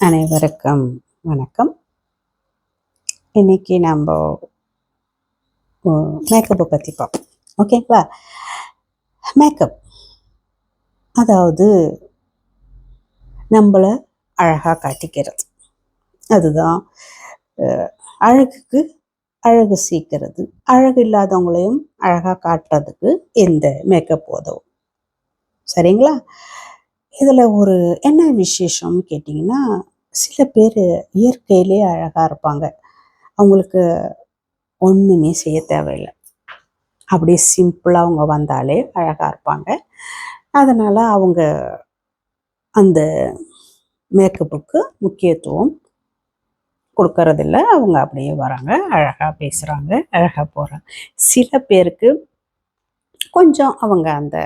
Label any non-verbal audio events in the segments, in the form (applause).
அனைவருக்கும் வணக்கம். இன்னைக்கு நம்ம மேக்கப்பை பற்றி பார்ப்போம். ஓகேங்களா மேக்கப் அதாவது நம்மளை அழகாக காட்டிக்கிறது. அதுதான் அழகுக்கு அழகு சீக்கிறது அழகு இல்லாதவங்களையும் அழகாக காட்டுறதுக்கு இந்த மேக்கப் உதவும். சரிங்களா? இதில் ஒரு என்ன விசேஷம்னு கேட்டிங்கன்னா சில பேர் இயற்கையிலே அழகாக இருப்பாங்க. அவங்களுக்கு ஒன்றுமே செய்ய தேவையில்லை. அப்படியே சிம்பிளாக அவங்க வந்தாலே அழகாக இருப்பாங்க. அதனால் அவங்க அந்த மேக்கப்புக்கு முக்கியத்துவம் கொடுக்கறதில்ல. அவங்க அப்படியே வராங்க. அழகாக பேசுகிறாங்க அழகாக போகிறாங்க சில பேருக்கு கொஞ்சம் அவங்க அந்த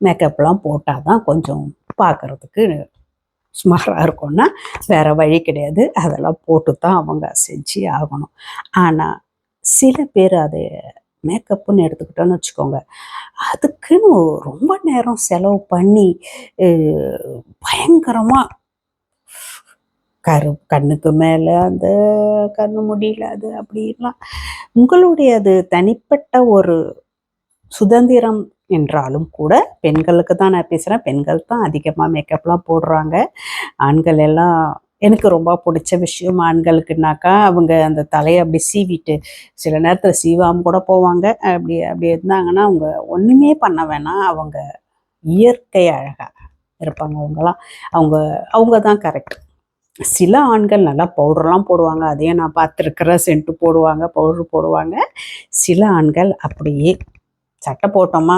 மேக்கப்லாம் போட்டால் தான் கொஞ்சம் பார்க்குறதுக்கு சுமாராக இருக்கும்னா வேற வழி கிடையாது. அதெல்லாம் போட்டு தான் அவங்க செஞ்சு ஆகணும். ஆனால் சில பேர் அதை மேக்கப்புன்னு எடுத்துக்கிட்டோன்னு வச்சுக்கோங்க. அதுக்குன்னு ரொம்ப நேரம் செலவு பண்ணி பயங்கரமாக கரு கண்ணுக்கு மேலே அந்த கண்ணு முடியல அது அப்படிலாம். உங்களுடைய அது தனிப்பட்ட ஒரு சுதந்திரம் என்றாலும் கூட பெண்களுக்கு தான் நான் பேசுகிறேன் பெண்கள் தான் அதிகமாக மேக்கப்லாம் போடுறாங்க. ஆண்கள் எல்லாம் எனக்கு ரொம்ப பிடிச்ச விஷயம் ஆண்களுக்குனாக்கா அவங்க அந்த தலையை அப்படி சீவிட்டு சில நேரத்தில் சீவாமல் கூட போவாங்க. அப்படி அப்படி இருந்தாங்கன்னா அவங்க ஒன்றுமே பண்ண வேணாம். அவங்க இயற்கை அழகாக இருப்பாங்க அவங்களாம் அவங்க அவங்க தான் கரெக்ட் சில ஆண்கள் நல்லா பவுடர்லாம் போடுவாங்க. அதையும் நான் பார்த்துருக்குறேன் சென்ட்டு போடுவாங்க பவுடர் போடுவாங்க. சில ஆண்கள் அப்படியே சட்டை போட்டோமா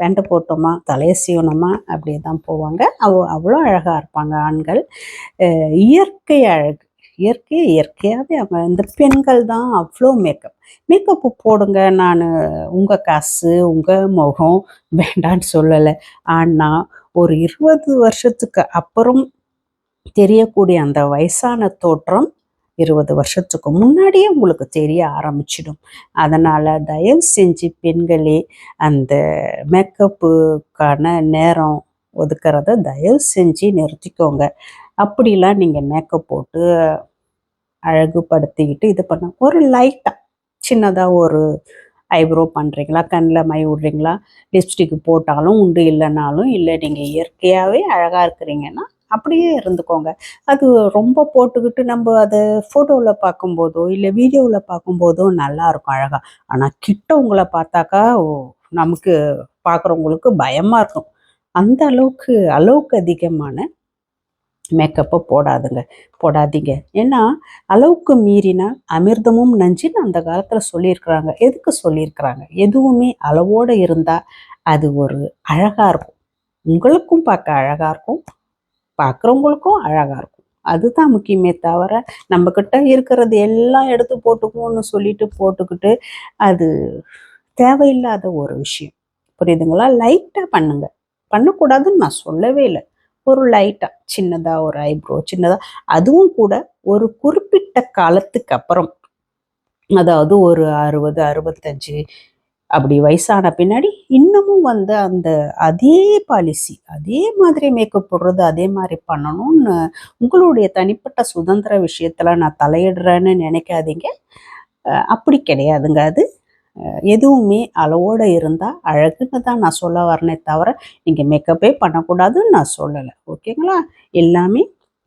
பேண்ட்டு போட்டோமா தலையை சீவனமா அப்படியே தான் போவாங்க. அவ அவ்வளோ அழகாக இருப்பாங்க ஆண்கள். இயற்கை அழகு இயற்கை இயற்கையாகவே அவங்க இந்த பெண்கள் தான் அவ்வளோ மேக்கப் மேக்கப்பு போடுங்க நான் உங்கள் காசு உங்கள் முகம் வேண்டான்னு சொல்லலை. ஆனால் ஒரு இருபது வருஷத்துக்கு அப்புறம் தெரியக்கூடிய அந்த வயசான தோற்றம் இருபது வருஷத்துக்கு முன்னாடியே உங்களுக்கு தெரிய ஆரம்பிச்சிடும். அதனால் தயவு செஞ்சு பெண்களே அந்த மேக்கப்புக்கான நேரம் ஒதுக்கிறத தயவு செஞ்சு நிறுத்திக்கோங்க. அப்படிலாம் நீங்கள் மேக்கப் போட்டு அழகுபடுத்திக்கிட்டு இது பண்ண ஒரு லைட்டாக சின்னதாக ஒரு ஐப்ரோ பண்ணுறீங்களா கண்ணில் மை விடுறீங்களா லிப்ஸ்டிக் போட்டாலும் உண்டு இல்லைனாலும் இல்லை நீங்கள் இயற்கையாகவே அழகாக இருக்கிறீங்கன்னா அப்படியே இருந்துக்கோங்க. அது ரொம்ப போட்டுக்கிட்டு நம்ம அதை ஃபோட்டோவில் பார்க்கும்போதோ இல்லை வீடியோவில் பார்க்கும்போதோ நல்லாயிருக்கும் அழகாக ஆனால் கிட்ட உங்களை பார்த்தாக்கா ஓ, நமக்கு பார்க்குறவங்களுக்கு பயமாக இருக்கும். அந்த அளவுக்கு அளவுக்கு அதிகமான மேக்கப்பை போடாதுங்க. போடாதீங்க. ஏன்னா அளவுக்கு மீறினா அமிர்தமும் நஞ்சின்னு அந்த காலத்தில் சொல்லியிருக்கிறாங்க. எதுக்கு சொல்லியிருக்கிறாங்க? எதுவுமே அளவோடு இருந்தால் அது ஒரு அழகாக இருக்கும். உங்களுக்கும் பார்க்க அழகாக இருக்கும். பார்க்குறவங்களுக்கும் அழகாக இருக்கும். அதுதான் முக்கியமே தவிர நம்மக்கிட்ட இருக்கிறது எல்லாம் எடுத்து போட்டுக்குவோம்னு சொல்லிட்டு போட்டுக்கிட்டு அது தேவையில்லாத ஒரு விஷயம். புரியுதுங்களா? லைட்டாக பண்ணுங்க. பண்ணக்கூடாதுன்னு நான் சொல்லவே இல்லை. ஒரு லைட்டாக சின்னதாக ஒரு ஐப்ரோ சின்னதாக அதுவும் கூட ஒரு குறிப்பிட்ட காலத்துக்கு அப்புறம். அதாவது ஒரு அறுபது அறுபத்தஞ்சு அப்படி வயசான பின்னாடி இன்னமும் வந்து அந்த அதே பாலிசி அதே மாதிரி மேக்கப் போடுறது அதே மாதிரி பண்ணணும்னு உங்களுடைய தனிப்பட்ட சுதந்திர விஷயத்தில் நான் தலையிடுறேன்னு நினைக்காதீங்க. அப்படி கிடையாதுங்க அது. எதுவுமே அளவோடு இருந்தால் அழகுன்னு தான் நான் சொல்ல வரனே தவிர நீங்கள் மேக்கப்பே பண்ணக்கூடாதுன்னு நான் சொல்லலை. ஓகேங்களா? எல்லாமே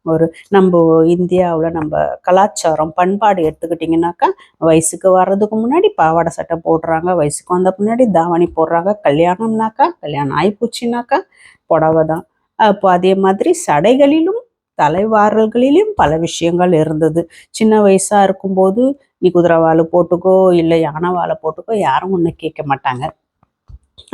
ஒரு நம்ம இந்தியாவில் நம்ம கலாச்சாரம் பண்பாடு எடுத்துக்கிட்டிங்கனாக்கா வயசுக்கு வர்றதுக்கு முன்னாடி பாவாடை சட்டை போடுறாங்க வயசுக்கு வந்த முன்னாடி தாவணி போடுறாங்க கல்யாணம்னாக்கா கல்யாணம் ஆயிப்போச்சுனாக்கா புடவை தான். அப்போ அதே மாதிரி சடைகளிலும் தலைவாரல்களிலும் பல விஷயங்கள் இருந்தது. சின்ன வயசாக இருக்கும்போது நீ குதிரவால போட்டுக்கோ இல்லை யானை வாழை போட்டுக்கோ யாரும் ஒன்றும் கேட்க மாட்டாங்க.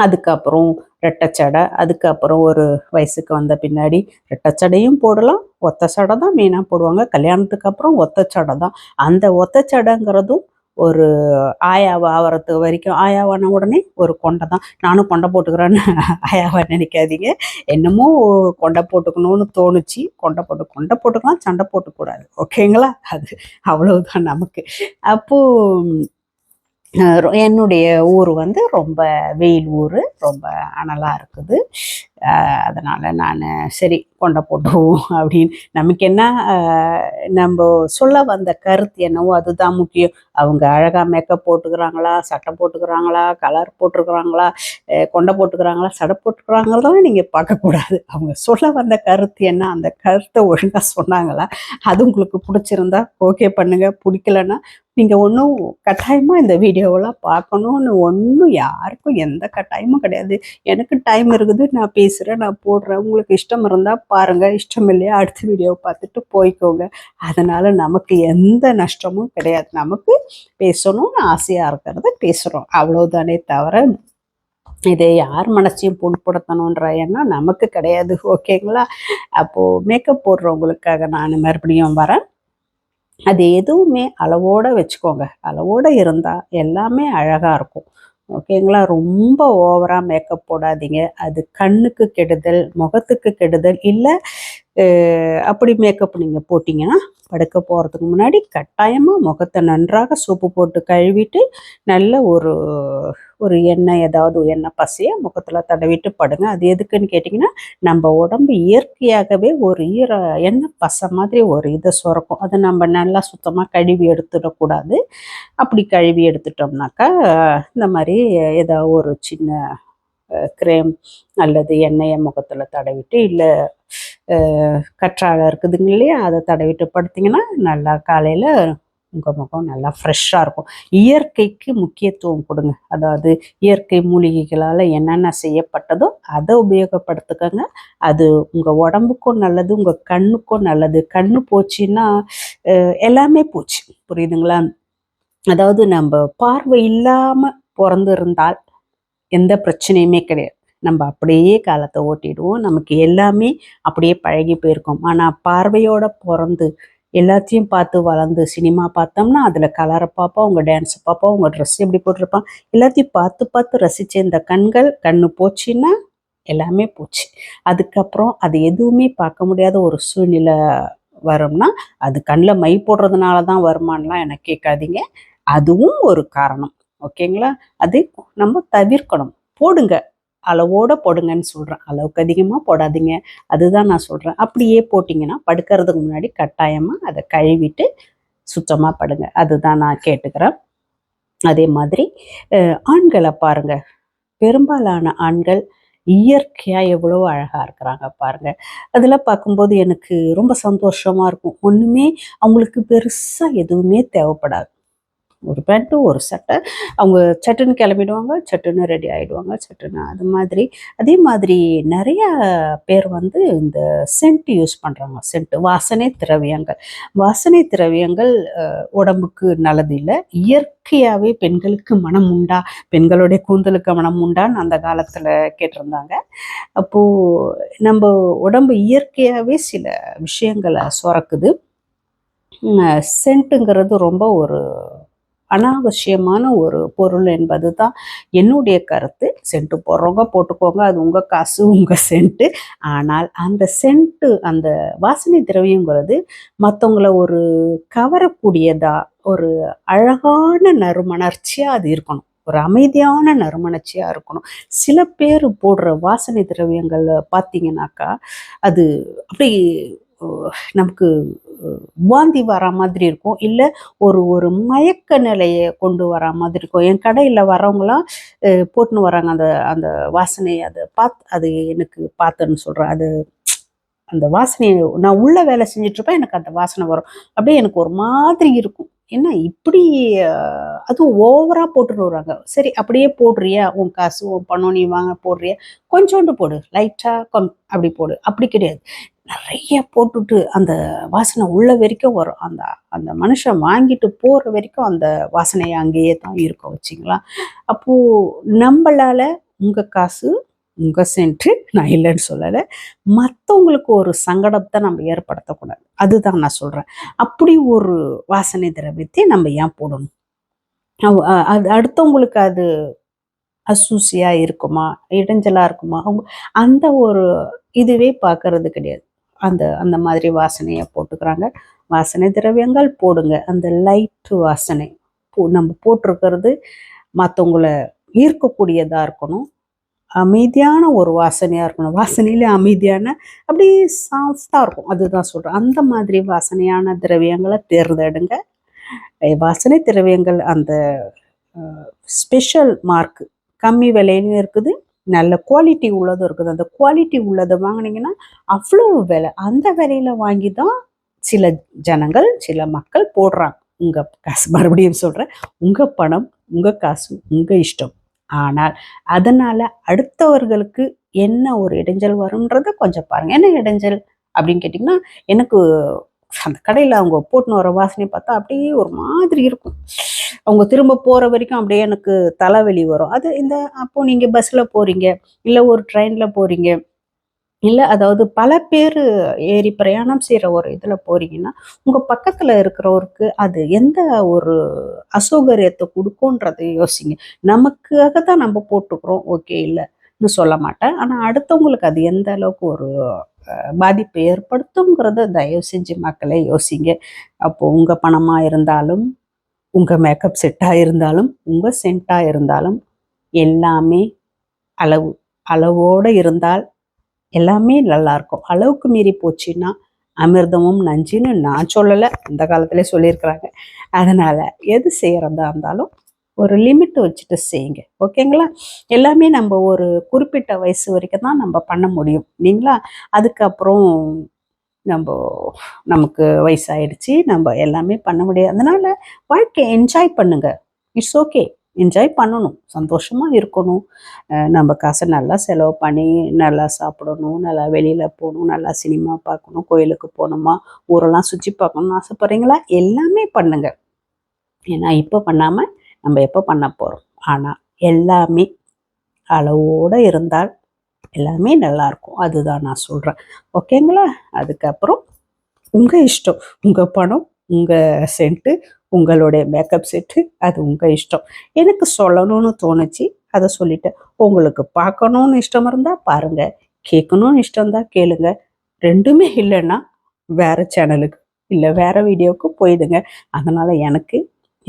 அதுக்கப்புறம் ரெட்டச்சடை அதுக்கப்புறம் ஒரு வயசுக்கு வந்த பின்னாடி ரெட்டச்சடையும் போடலாம் ஒத்த சடை தான் மெயினாக போடுவாங்க. கல்யாணத்துக்கு அப்புறம் ஒத்த சடை தான். அந்த ஒத்த சடைங்கிறதும் ஒரு ஆயாவா ஆகிறது வரைக்கும் ஆயாவான உடனே ஒரு கொண்டை தான். நானும் கொண்டை போட்டுக்கிறேன்னு (laughs) ஆயாவா நினைக்காதீங்க. என்னமோ கொண்டை போட்டுக்கணும்னு தோணுச்சு. கொண்டை போட்டு கொண்டை போட்டுக்கலாம் சண்டை போட்டுக்கூடாது. ஓகேங்களா? அது அவ்வளவுதான் நமக்கு. அப்போது என்னுடைய ஊர் வந்து ரொம்ப வெயில் ஊர் ரொம்ப அனலாக இருக்குது. அதனால நான் சரி கொண்ட போட்டுவோம் (laughs) அப்படின்னு. நமக்கு என்ன நம்ம சொல்ல வந்த கருத்து என்னவோ அதுதான் முக்கியம். அவங்க அழகா மேக்கப் போட்டுக்கிறாங்களா சட்டை போட்டுக்கிறாங்களா கலர் போட்டிருக்கிறாங்களா கொண்டை போட்டுக்கிறாங்களா சடை போட்டுக்கிறாங்களா நீங்கள் பார்க்கக்கூடாது அவங்க சொல்ல வந்த கருத்து என்ன அந்த கருத்தை ஒழுங்காக சொன்னாங்களா அது உங்களுக்கு பிடிச்சிருந்தா ஓகே பண்ணுங்கள் பிடிக்கலன்னா நீங்கள் ஒன்றும் கட்டாயமாக இந்த வீடியோவெல்லாம் பார்க்கணும்னு ஒன்றும் யாருக்கும் எந்த கட்டாயமும் கிடையாது. எனக்கு டைம் இருக்குது நான் பேசுகிறேன் நான் போடுறேன். உங்களுக்கு இஷ்டம் இருந்தால் பாருங்க இஷ்டம் இல்லையா அடுத்த வீடியோவை பார்த்துட்டு போய்க்கோங்க. அதனால் நமக்கு எந்த நஷ்டமும் கிடையாது. நமக்கு பேசணும்னு ஆசையாக இருக்கிறத பேசுகிறோம் அவ்வளோதானே தவிர இதை யார் மனசையும் புண்படுத்தணுன்ற எண்ணம் நமக்கு கிடையாது. ஓகேங்களா? அப்போது மேக்கப் போடுறவங்களுக்காக நான் மறுபடியும் வரேன். அது எதுவுமே அளவோடு வச்சுக்கோங்க. அளவோட இருந்தால் எல்லாமே அழகாக இருக்கும். ஓகேங்களா? ரொம்ப ஓவராக மேக்கப் போடாதீங்க. அது கண்ணுக்கு கெடுதல் முகத்துக்கு கெடுதல் இல்லை அப்படி மேக்கப் நீங்கள் போட்டிங்கன்னா படுக்க போகிறதுக்கு முன்னாடி கட்டாயமாக முகத்தை நன்றாக சோப்பு போட்டு கழுவிட்டு நல்ல ஒரு ஒரு எண்ணெய் ஏதாவது எண்ணெய் பசையை முகத்தில் தடவிட்டு படுங்க. அது எதுக்குன்னு கேட்டிங்கன்னா நம்ம உடம்பு இயற்கையாகவே ஒரு ஈர எண்ணெய் பசை மாதிரி ஒரு இதை சுரக்கும். அதை நம்ம நல்லா சுத்தமாக கழுவி எடுத்துடக்கூடாது. அப்படி கழுவி எடுத்துட்டோம்னாக்கா இந்த மாதிரி ஏதாவது ஒரு சின்ன க்ரேம் அல்லது எண்ணெயை முகத்தில் தடவிட்டு இல்லை கற்றாழை இருக்குதுங்க இல்லையா? அதை தடவிட்டு படுத்திங்கன்னா நல்லா காலையில் உங்கள் முகம் நல்லா ஃப்ரெஷ்ஷாக இருக்கும். இயற்கைக்கு முக்கியத்துவம் கொடுங்க. அதாவது இயற்கை மூலிகைகளால் என்னென்ன செய்யப்பட்டதோ அதை உபயோகப்படுத்துக்கோங்க. அது உங்கள் உடம்புக்கும் நல்லது உங்கள் கண்ணுக்கும் நல்லது. கண்ணு போச்சுன்னா எல்லாமே போச்சு. புரியுதுங்களா? அதாவது நம்ம பார்வை இல்லாமல் பிறந்திருந்தால் எந்த பிரச்சனையுமே கிடையாது. நம்ம அப்படியே காலத்தை ஓட்டிடுவோம். நமக்கு எல்லாமே அப்படியே பழகி போயிருக்கோம். ஆனால் பார்வையோட பிறந்து எல்லாத்தையும் பார்த்து வளர்ந்து சினிமா பார்த்தோம்னா அதில் கலரை பார்ப்போம் உங்கள் டான்ஸ் பார்ப்போம் உங்கள் ட்ரெஸ் எப்படி போட்டிருப்பான் எல்லாத்தையும் பார்த்து பார்த்து ரசித்த இந்த கண்கள் கண்ணு போச்சுன்னா எல்லாமே போச்சு. அதுக்கப்புறம் அது எதுவுமே பார்க்க முடியாத ஒரு சூழ்நிலை வரும்னா அது கண்ணில் மை போடுறதுனால தான் வருமானலாம் எனக்கு கேட்காதீங்க. அதுவும் ஒரு காரணம். ஓகேங்களா? அது நம்ம தவிர்க்கணும். போடுங்க. அளவோட போடுங்கன்னு சொல்கிறேன் அளவுக்கு அதிகமாக போடாதீங்க. அதுதான் நான் சொல்கிறேன் அப்படியே போட்டிங்கன்னா படுக்கிறதுக்கு முன்னாடி கட்டாயமாக அதை கழுவிட்டு சுத்தமாக படுங்க. அதுதான் நான் கேட்டுக்கிறேன். அதே மாதிரி ஆண்களை பாருங்கள் பெரும்பாலான ஆண்கள் இயற்கையாக எவ்வளோ அழகாக இருக்கிறாங்க பாருங்கள் அதெல்லாம் பார்க்கும்போது எனக்கு ரொம்ப சந்தோஷமாக இருக்கும். ஒன்றுமே அவங்களுக்கு பெருசாக எதுவுமே தேவைப்படாது. ஒரு பேண்ட்டு ஒரு சட்டை. அவங்க சட்டுன்னு கிளம்பிடுவாங்க சட்டுன்னு ரெடி ஆகிடுவாங்க சட்டுன்னு அது மாதிரி. அதே மாதிரி நிறையா பேர் வந்து இந்த சென்ட் யூஸ் பண்ணுறாங்க சென்ட் வாசனை திரவியங்கள். வாசனை திரவியங்கள் உடம்புக்கு நல்லது இல்லை. இயற்கையாகவே பெண்களுக்கு மனம் உண்டா? பெண்களுடைய கூந்தலுக்கு மனம் உண்டான்னு அந்த காலத்தில் கேட்டிருந்தாங்க. அப்போது நம்ம உடம்பு இயற்கையாகவே சில விஷயங்களை சுரக்குது. சென்ட்டுங்கிறது ரொம்ப ஒரு அனாவசியமான ஒரு பொருள் என்பது தான் என்னுடைய கருத்து. சென்ட்டு போடுறவங்க போட்டுக்கோங்க அது உங்கள் காசு உங்கள் சென்ட்டு ஆனால் அந்த சென்ட்டு அந்த வாசனை திரவியங்கிறது மற்றவங்கள ஒரு கவரக்கூடியதா ஒரு அழகான நறுமணர்ச்சியாக அது இருக்கணும். ஒரு அமைதியான நறுமணர்ச்சியாக இருக்கணும். சில பேர் போடுற வாசனை திரவியங்கள் பார்த்தீங்கன்னாக்கா அது அப்படி நமக்கு வாந்தி வர மாதிரி இருக்கும். இல்லை ஒரு ஒரு மயக்க நிலையை கொண்டு வர மாதிரி இருக்கும். என் கடையில் வரவங்களாம் போட்டுன்னு வராங்க. அந்த அந்த வாசனையை அதை பார்த்து அது எனக்கு பார்த்துன்னு சொல்கிறேன் அது அந்த வாசனையை நான் உள்ள வேலை செஞ்சிட்ருப்பேன் இருப்பேன். எனக்கு அந்த வாசனை வரும். அப்படியே எனக்கு ஒரு மாதிரி இருக்கும். என்ன இப்படி அதுவும் ஓவரா போட்டுட்டு வராங்க சரி அப்படியே போடுறியா? உன் காசு உன் பணம் நீ வாங்க போடுறியா? கொஞ்சோண்டு போடு. லைட்டா கம் அப்படி போடு. அப்படி கிடையாது. நிறைய போட்டுட்டு அந்த வாசனை உள்ள வரைக்கும் வரும். அந்த அந்த மனுஷன் வாங்கிட்டு போற வரைக்கும் அந்த வாசனை அங்கேயே தான் இருக்கும் வச்சிங்களா? அப்போ நம்மளால உங்க காசு உங்க சென்ட்டு நான் இல்லைன்னு சொல்லலை. மற்றவங்களுக்கு ஒரு சங்கடத்தை நம்ம ஏற்படுத்தக்கூடாது. அதுதான் நான் சொல்றேன். அப்படி ஒரு வாசனை திரவியத்தை நம்ம ஏன் போடணும்? அது அடுத்தவங்களுக்கு அது அசூசியா இருக்குமா? இடைஞ்சலா இருக்குமா? அவங்க அந்த ஒரு இதுவே பார்க்கறது கிடையாது. அந்த அந்த மாதிரி வாசனையை போட்டுக்கிறாங்க. வாசனை திரவியங்கள் போடுங்க. அந்த லைட் வாசனை போ- நம்ம போட்டிருக்கிறது மற்றவங்கள ஈர்க்கக்கூடியதா இருக்கணும். அமைதியான ஒரு வாசனையாக இருக்கணும். வாசனையிலே அமைதியான அப்படியே சாஃப்டாக இருக்கும். அதுதான் சொல்கிறேன் அந்த மாதிரி வாசனையான திரவியங்களை தேர்ந்தெடுங்க. வாசனை திரவியங்கள் அந்த ஸ்பெஷல் மார்க் கம்மி விலையிலும் இருக்குது நல்ல குவாலிட்டி உள்ளதும் இருக்குது. அந்த குவாலிட்டி உள்ளதை வாங்குனீங்கன்னா அவ்வளோ விலை. அந்த விலையில வாங்கி தான் சில ஜனங்கள் சில மக்கள் போடுறாங்க. உங்கள் காசு மறுபடியும் சொல்கிறேன் உங்கள் பணம் உங்கள் காசு உங்கள் இஷ்டம். ஆனால் அதனால் அடுத்தவர்களுக்கு என்ன ஒரு இடைஞ்சல் வரும்ன்றதை கொஞ்சம் பாருங்கள் என்ன இடைஞ்சல் அப்படின்னு கேட்டிங்கன்னா எனக்கு அந்த கடையில் அவங்க போட்டுன்னு வர வாசனை பார்த்தா அப்படியே ஒரு மாதிரி இருக்கும். அவங்க திரும்ப போகிற வரைக்கும் அப்படியே எனக்கு தலைவலி வரும். அது இந்த அப்போ நீங்கள் பஸ்ஸில் போகிறீங்க இல்லை ஒரு ட்ரெயினில் போகிறீங்க இல்லை அதாவது பல பேர் ஏறி பிரயாணம் செய்கிற ஒரு இதில் போகிறீங்கன்னா உங்கள் பக்கத்தில் இருக்கிறவருக்கு அது எந்த ஒரு அசௌகரியத்தை கொடுக்குன்றதை யோசிங்க. நமக்காக தான் நம்ம போட்டுக்கிறோம் ஓகே இல்லைன்னு சொல்ல மாட்டேன். ஆனால் அடுத்தவங்களுக்கு அது எந்த அளவுக்கு ஒரு பாதிப்பை ஏற்படுத்துங்கிறத தயவு செஞ்சு மக்களே யோசிங்க. அப்போ உங்கள் பணமாக இருந்தாலும் உங்கள் மேக்கப் செட்டாக இருந்தாலும் உங்கள் சென்ட்டாக இருந்தாலும் எல்லாமே அளவு அளவோடு இருந்தால் எல்லாமே நல்லா இருக்கும். அளவுக்கு மீறி போச்சுன்னா அமிர்தமும் நஞ்சுன்னு நான் சொல்லலை. அந்த காலத்திலே சொல்லியிருக்கிறாங்க. அதனால் எது செய்கிறதா இருந்தாலும் ஒரு லிமிட் வச்சுட்டு செய்யுங்க. ஓகேங்களா எல்லாமே நம்ம ஒரு குறிப்பிட்ட வயசு வரைக்கும் தான் நம்ம பண்ண முடியும். இல்லைங்களா? அதுக்கப்புறம் நம்ம நமக்கு வயசாயிடுச்சு. நம்ம எல்லாமே பண்ண முடியாது. அதனால் வாழ்க்கையை என்ஜாய் பண்ணுங்க. இட்ஸ் ஓகே என்ஜாய் பண்ணணும். சந்தோஷமாக இருக்கணும். நம்ம காசை நல்லா செலவு பண்ணி நல்லா சாப்பிடணும் நல்லா வெளியில் போகணும் நல்லா சினிமா பார்க்கணும் கோயிலுக்கு போகணுமா ஊரெல்லாம் சுற்றி பார்க்கணும்னு ஆசைப்பட்றீங்களா? எல்லாமே பண்ணுங்கள் ஏன்னா இப்போ பண்ணாமல் நம்ம எப்போ பண்ண போகிறோம் ஆனால் எல்லாமே அளவோட இருந்தால் எல்லாமே நல்லா இருக்கும். அதுதான் நான் சொல்கிறேன் ஓகேங்களா அதுக்கப்புறம் உங்கள் இஷ்டம். உங்கள் பணம் உங்கள் சென்ட்டு உங்களுடைய மேக்கப் செட்டு அது உங்கள் இஷ்டம். எனக்கு சொல்லணும்னு தோணுச்சு. அதை சொல்லிட்டேன். உங்களுக்கு பார்க்கணும்னு இஷ்டம் இருந்தால் பாருங்க. கேட்கணும்னு இஷ்டம் தான் கேளுங்க. ரெண்டுமே இல்லைன்னா வேறு சேனலுக்கு இல்லை வேறு வீடியோவுக்கு போயிடுங்க. அதனால் எனக்கு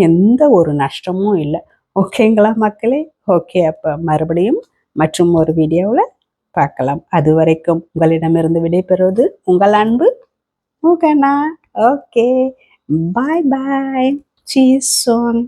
எந்த ஒரு நஷ்டமும் இல்லை. ஓகேங்களா மக்களே? ஓகே அப்போ மறுபடியும் மற்றும் ஒரு வீடியோவில் பார்க்கலாம். அது வரைக்கும் உங்களிடமிருந்து விடைபெறுவது உங்கள் அன்பு ஓகேண்ணா okay bye bye cheese zone